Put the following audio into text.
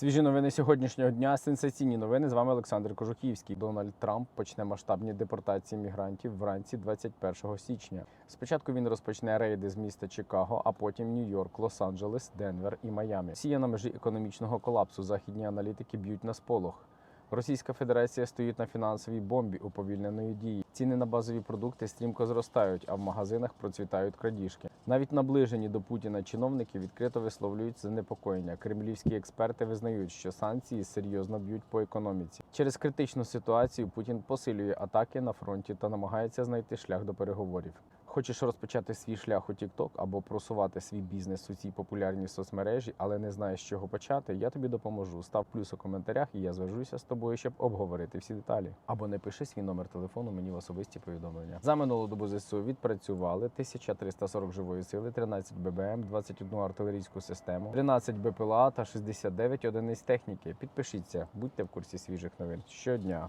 Свіжі новини сьогоднішнього дня. Сенсаційні новини. З вами Олександр Кожухівський. Дональд Трамп почне масштабні депортації мігрантів вранці 21 січня. Спочатку він розпочне рейди з міста Чикаго, а потім Нью-Йорк, Лос-Анджелес, Денвер і Майами. Сія на межі економічного колапсу. Західні аналітики б'ють на сполох. Російська Федерація стоїть на фінансовій бомбі уповільненої дії. Ціни на базові продукти стрімко зростають, а в магазинах процвітають крадіжки. Навіть наближені до Путіна чиновники відкрито висловлюють занепокоєння. Кремлівські експерти визнають, що санкції серйозно б'ють по економіці. Через критичну ситуацію Путін посилює атаки на фронті та намагається знайти шлях до переговорів. Хочеш розпочати свій шлях у TikTok або просувати свій бізнес у цій популярній соцмережі, але не знаєш з чого почати, я тобі допоможу. Став плюс у коментарях, і я зв'яжуся з тобою, щоб обговорити всі деталі. Або не пиши свій номер телефону мені в особисті повідомлення. За минулу добу ЗСУ відпрацювали 1340 живої сили, 13 ББМ, 21 артилерійську систему, 13 БПЛА та 69 одиниць техніки. Підпишіться, будьте в курсі свіжих новин щодня.